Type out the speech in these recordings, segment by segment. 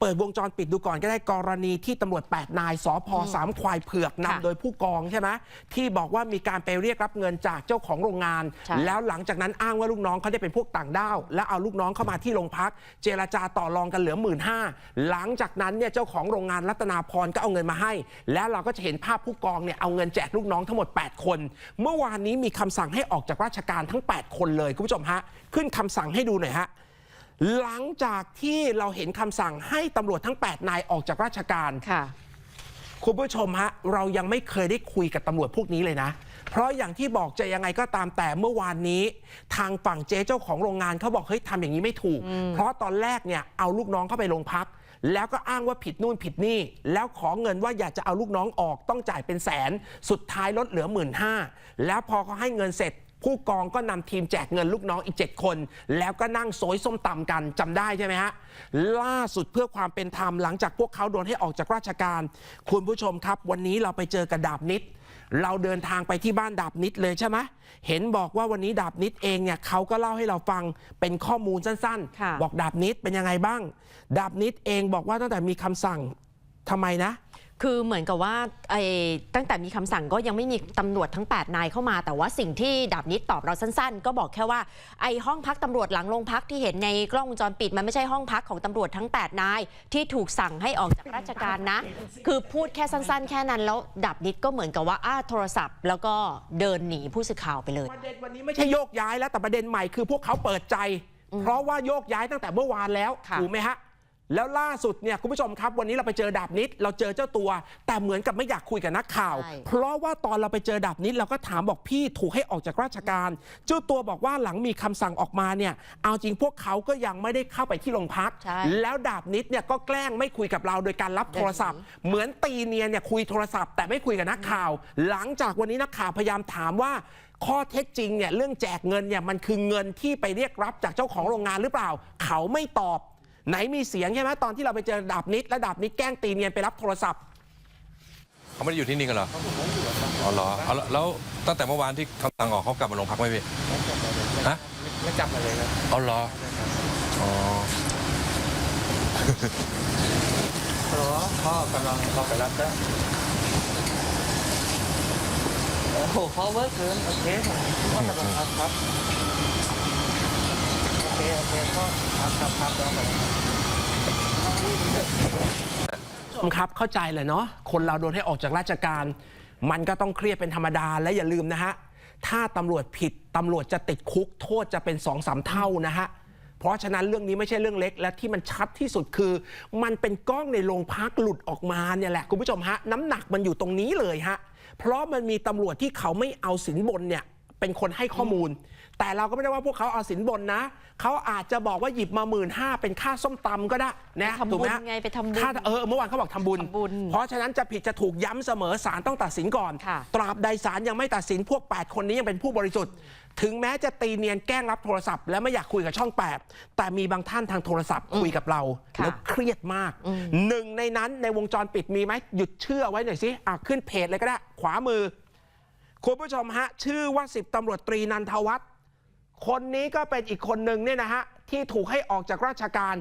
เปิดวงจรปิดดูก่อนก็ได้กรณีที่ตำรวจ 8 นายสพสามควายเผือกนำค่ะโดยผู้กองใช่ไหมที่บอกว่ามีการไปเรียกรับเงินจากเจ้าของโรงงาน ใช่ แล้วหลังจากนั้นอ้างว่าลูกน้องเขาได้เป็นพวกต่างด้าว แล้วเอาลูกน้องเข้ามาที่โรงพัก เจรจาต่อรองกันเหลือหมื่นห้าหลังจากนั้นเนี่ยเจ้าของโรงงานรัตนาพรก็เอาเงินมาให้ แล้วเราก็จะเห็นภาพผู้กองเนี่ยเอาเงินแจกลูกน้องทั้งหมด 8 คน เมื่อวานนี้มีคำสั่งให้ออกจากราชการทั้ง 8 คนเลยคุณผู้ชมฮะขึ้นคำสั่งให้ดูหน่อยฮะ หลังจากที่เราเห็นคำสั่งให้ตำรวจทั้ง 8 นายออกจากราชการ ค่ะ คุณผู้ชมฮะเรายังไม่เคยได้คุยกับตำรวจพวกนี้เลยนะ เพราะอย่างที่บอกจะยังไงก็ตามแต่เมื่อวานนี้ ทางฝั่งเจ๊เจ้าของโรงงานเขาบอกเฮ้ยทำอย่างนี้ไม่ถูก เพราะตอนแรกเนี่ยเอาลูกน้องเข้าไปโรงพัก แล้วก็อ้างว่าผิดนู่นผิดนี่ แล้วขอเงินว่าอยากจะเอาลูกน้องออกต้องจ่ายเป็นแสน สุดท้ายลดเหลือหมื่นห้าแล้วพอเขาให้เงินเสร็จ ผู้กองก็นำทีมแจกเงินลูกน้องอีก 7 คน แล้วก็นั่งโซยส้มตำกันจำได้ใช่ไหมฮะ ล่าสุดเพื่อความเป็นธรรมหลังจากพวกเขาโดนให้ออกจากราชการ คุณผู้ชมครับ วันนี้เราไปเจอกับดาบนิด เราเดินทางไปที่บ้านดาบนิดเลยใช่ไหมเห็นบอกว่าวันนี้ดาบนิดเองเนี่ยเขาก็เล่าให้เราฟังเป็นข้อมูลสั้นค่ะบอกดาบนิดเป็นยังไงบ้าง ดาบนิดเองบอกว่าตั้งแต่มีคำสั่งทำไมนะ คือเหมือนกับว่าไอ้ตั้งแต่มีคำสั่งก็ยังไม่มีตำรวจทั้ง 8 นายเข้ามา แต่ว่าสิ่งที่ดาบนิดตอบเราสั้นๆ ก็บอกแค่ว่าไอ้ห้องพักตำรวจหลังโรงพักที่เห็นในกล้องวงจรปิด มันไม่ใช่ห้องพักของตำรวจทั้ง 8 นาย ที่ถูกสั่งให้ออกจากราชการนะ คือพูดแค่สั้นๆ แค่นั้นแล้วดาบนิดก็เหมือนกับว่าอ้าโทรศัพท์ แล้วก็เดินหนีผู้สื่อข่าวไปเลยประเด็นวันนี้ไม่ใช่โยกย้ายแล้วแต่ประเด็นใหม่คือพวกเขาเปิดใจ เพราะว่าโยกย้ายตั้งแต่เมื่อวานแล้วค่ะถูกไหมฮะ แล้วล่าสุดเนี่ยคุณผู้ชมครับ วันนี้เราไปเจอดาบนิด เราเจอเจ้าตัว แต่เหมือนกับไม่อยากคุยกับนักข่าว ใช่ เพราะว่าตอนเราไปเจอดาบนิดเราก็ถามบอกพี่ถูกให้ออกจากราชการ เจ้าตัวบอกว่าหลังมีคำสั่งออกมาเนี่ย เอาจริงพวกเขาก็ยังไม่ได้เข้าไปที่โรงพัก ใช่แล้วดาบนิดเนี่ยก็แกล้งไม่คุยกับเราโดยการรับโทรศัพท์ เหมือนตีเนียนเนี่ยคุยโทรศัพท์แต่ไม่คุยกับนักข่าว หลังจากวันนี้นักข่าวพยายามถามว่า ข้อเท็จจริงเนี่ยเรื่องแจกเงินเนี่ยมันคือเงินที่ไปเรียกรับจากเจ้าของโรงงานหรือเปล่า เขาไม่ตอบ ไหนมีเสียงใช่ไหมตอนที่เราไปเจอดาบนิดและดาบนิดแกล้งตีเนียนไปรับโทรศัพท์ เขาไม่ได้อยู่ที่นี่กันเหรออ๋อเหรอเอาแล้วแล้วตั้งแต่เมื่อวานที่คำสั่งออกเขากลับมาโรงพักไหมพี่ ฮะ ไม่จับมาเลยครับเอาเหรออ๋อฮัลโหลพ่อกำลังเข้าไปรับแล้วโอ้โหพ่อเวิร์กเกินโอเคผมพ่อกำลังครับครับโอเคโอเคพ่อครับครับครับแล้วไปครับเข้าใจเลยเนาะคนเราโดนให้ออกจากราชการ มันก็ต้องเครียดเป็นธรรมดาและอย่าลืมนะฮะถ้าตำรวจผิดตำรวจจะติดคุกโทษจะเป็นสองสามเท่านะฮะเพราะฉะนั้นเรื่องนี้ไม่ใช่เรื่องเล็ก และที่มันชัดที่สุดคือ มันเป็นกล้องในโรงพักหลุดออกมาเนี่ยแหละคุณผู้ชมฮะน้ำหนักมันอยู่ตรงนี้เลยฮะเพราะมันมีตำรวจที่เขาไม่เอาสินบนเนี่ย เป็นคนให้ข้อมูล แต่เราก็ไม่ได้ว่าพวกเขาเอาสินบนนะเขาอาจจะบอกว่าหยิบมาหมื่นห้าเป็นค่าส้มตำก็ได้นะไปทำบุญถูกไหมฮะไงไปทำบุญค่าเออเมื่อวานเขาบอกทำบุญทำบุญ เพราะฉะนั้นจะผิดจะถูกย้ำเสมอศาลต้องตัดสินก่อนค่ะตราบใดศาลยังไม่ตัดสินพวก 8 คนนี้ยังเป็นผู้บริสุทธิ์ถึงแม้จะตีเนียนแกล้งรับโทรศัพท์และไม่อยากคุยกับช่อง 8 แต่มีบางท่านทางโทรศัพท์คุยกับเราค่ะแล้วเครียดมาก หนึ่งในนั้นในวงจรปิดมีไหมหยุดเชื่อไว้หน่อยสิอะขึ้นเพจเลยก็ได้ ขวามือ คุณผู้ชมฮะ ชื่อว่าสิบตำรวจตรีนันทวัฒน์คนนี้ก็เป็นอีกคนหนึ่งเนี่ยนะฮะ ที่ถูกให้ออกจากราชการ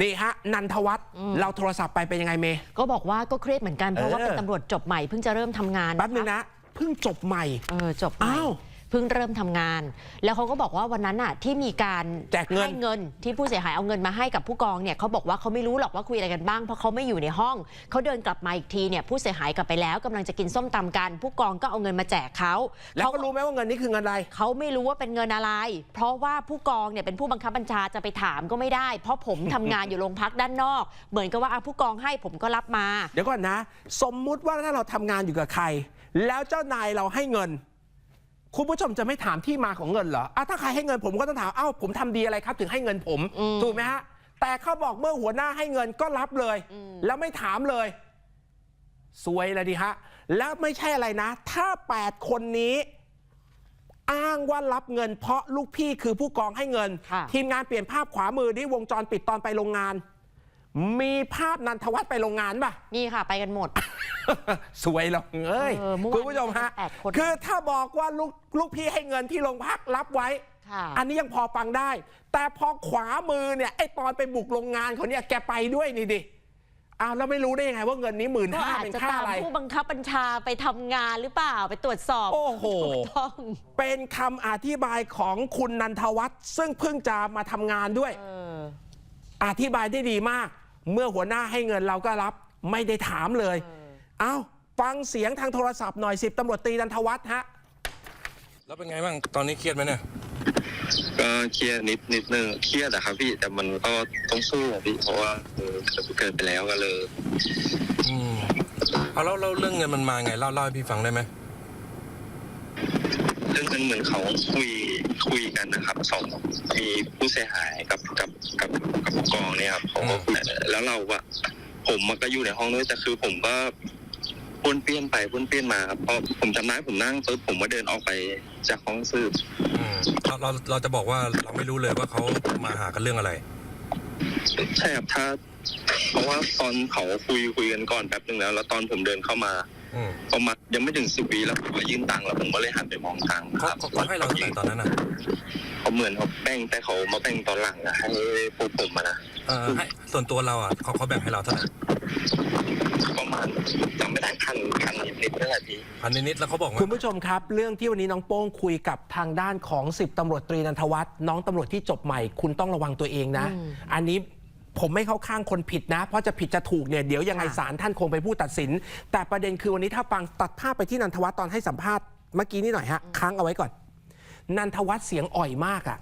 นี่ฮะ นันทวัฒน์เราโทรศัพท์ไปเป็นยังไงเมย์ก็บอกว่าก็เครียดเหมือนกันเพราะว่าเออเป็นตำรวจจบใหม่เพิ่งจะเริ่มทำงานแป๊บนึงนะเพิ่งจบใหม่เออจบใหม่อ้าว เพิ่งเริ่มทำงาน แล้วเขาก็บอกว่าวันนั้นน่ะที่มีการแจกเงินให้เงิน ที่ผู้เสียหายเอาเงินมาให้กับผู้กองเนี่ยเขาบอกว่าเขาไม่รู้หรอกว่าคุยอะไรกันบ้างเพราะเขาไม่อยู่ในห้องเขาเดินกลับมาอีกทีเนี่ยผู้เสียหายกลับไปแล้วกำลังจะกินส้มตำกัน ผู้กองก็เอาเงินมาแจกเขาแล้วเขาก็รู้ไหมว่าเงินนี้คือเงินอะไรเขาไม่รู้ว่าเป็นเงินอะไร เพราะว่าผู้กองเนี่ยเป็นผู้บังคับบัญชาจะไปถามก็ไม่ได้ เพราะผมทำงานอยู่โรงพักด้านนอก เหมือนกับว่าอะผู้กองให้ผมก็รับมา เดี๋ยวก่อนนะ สมมุติว่าถ้าเราทำงานอยู่กับใคร แล้วเจ้านายเราให้เงิน คุณผู้ชมจะไม่ถามที่มาของเงินเหรออะถ้าใครให้เงินผมก็ต้องถาม เอ้าผมทำดีอะไรครับ ถึงให้เงินผมอืมถูกไหมฮะ แต่เขาบอกเมื่อหัวหน้าให้เงินก็รับเลยอืมแล้วไม่ถามเลย สวยเลยดิฮะ แล้วไม่ใช่อะไรนะ ถ้า 8 คนนี้ อ้างว่ารับเงิน เพราะลูกพี่คือผู้กองให้เงินค่ะทีมงานเปลี่ยนภาพขวามือนี่วงจรปิดตอนไปโรงงาน มีภาพนันทวัฒน์ไปโรงงานป่ะ นี่ค่ะไปกันหมด สวยหรอกเอ้ยเออเมื่อวานคุณผู้ชมฮะ แปดคนคือถ้าบอกว่าลูกลูกพี่ให้เงินที่โรงพักรับไว้ ค่ะ อันนี้ยังพอฟังได้ แต่พอขวามือเนี่ยไอ้ตอนไปบุกโรงงานเขาเนี่ยแกไปด้วยนี่ดิอ้าวแล้วไม่รู้ได้ยังไงว่าเงินนี้หมื่นก็ห้าอาจเป็นจะค่าตามอะไร ผู้บังคับบัญชาไปทำงานหรือเปล่าไปตรวจสอบโอ้โห ถูกต้อง เป็นคำอธิบายของคุณนันทวัฒน์ซึ่งเพิ่งจะมาทำงานด้วย เออ อธิบายได้ดีมาก เมื่อหัวหน้าให้เงินเราก็รับไม่ได้ถามเลยเอ้าฟังเสียงทางโทรศัพท์หน่อยสิบตำรวจตรีนันทวัฒน์ฮะแล้วเป็นไงบ้างตอนนี้เครียดไหมเนี่ยก็เครียดนิดนิดนึงเครียดอะครับพี่แต่มันก็ต้องสู้อะพี่เพราะว่าเออเกิดไปแล้วก็เลยอืมเอาแล้วแล้วเรื่องเงินมันมาไงเล่าเล่าให้พี่ฟังได้ไหมเรื่องนั้นเหมือนเขาคุย คุยกันนะครับสองมีผู้เสียหายกับกับกับกับผู้กองเนี่ยครับเขาก็คุยแล้วเราอะผมมันก็อยู่ในห้องด้วยแต่คือผมก็ป้วนเปี้ยนไปป้วนเปี้ยนมาครับเพราะผมจำได้ผมนั่งปุ๊บผมก็เดินออกไปจากห้องสืบอืมเราเราเราจะบอกว่าเราไม่รู้เลยว่าเขามาหากันเรื่องอะไร ใช่ครับถ้า เพราะว่าตอนเขาคุยคุยกันก่อนแป๊บนึงแล้ว แล้วตอนผมเดินเข้ามาอืม ประมาณยังไม่ถึงสิบวิแล้วผมก็ยื่นตังค์แล้วผมก็เลยหันไปมองตังค์เขาครับเขาเขาให้เราเท่าไหร่ตอนนั้นอะเขาเหมือนเขาแบ่งแต่เขามาแบ่งตอนหลังอะให้พวกผมอะนะเออให้ส่วนตัวเราอะเขาเขาแบ่งให้เราเท่าไหร่ประมาณจำไม่ได้พันพันนิดนิดๆนั่นแหละพี่พันนิดๆแล้วเขาบอกว่าคุณผู้ชมครับ เรื่องที่วันนี้น้องโป้งคุยกับทางด้านของ10ตำรวจตรีนันทวัฒน์น้องตำรวจที่จบใหม่ คุณต้องระวังตัวเองนะอืมอันนี้ ผมไม่เข้าข้างคนผิดนะ เพราะจะผิดจะถูกเนี่ยเดี๋ยวยังไงค่ะศาลท่านคงเป็นผู้ตัดสิน แต่ประเด็นคือวันนี้ถ้าฟังตัดภาพไปที่นันทวัฒน์ตอนให้สัมภาษณ์เมื่อกี้นี่หน่อยฮะค้างเอาไว้ก่อน นันทวัฒน์เสียงอ่อยมากอะ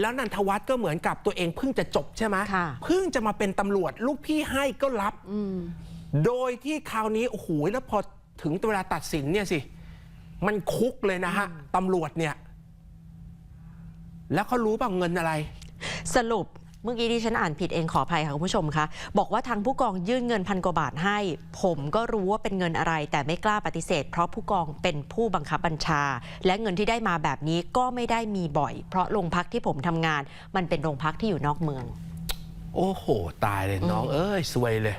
แล้วนันทวัฒน์ก็เหมือนกับตัวเองเพิ่งจะจบใช่ไหมค่ะเพิ่งจะมาเป็นตำรวจลูกพี่ให้ก็รับอืมโดยที่คราวนี้โอ้โหแล้วพอถึงเวลาตัดสินเนี่ยสิ มันคุกเลยนะฮะตำรวจเนี่ย แล้วเขารู้ป่ะเงินอะไร สรุป เมื่อกี้ที่ฉันอ่านผิดเองขออภัยค่ะคุณผู้ชมคะบอกว่าทางผู้กองยื่นเงินพันกว่าบาทให้ ผมก็รู้ว่าเป็นเงินอะไร แต่ไม่กล้าปฏิเสธ เพราะผู้กองเป็นผู้บังคับบัญชา และเงินที่ได้มาแบบนี้ก็ไม่ได้มีบ่อย เพราะโรงพักที่ผมทำงาน มันเป็นโรงพักที่อยู่นอกเมือง โอ้โห ตายเลยน้องเอ้ยสวยเลย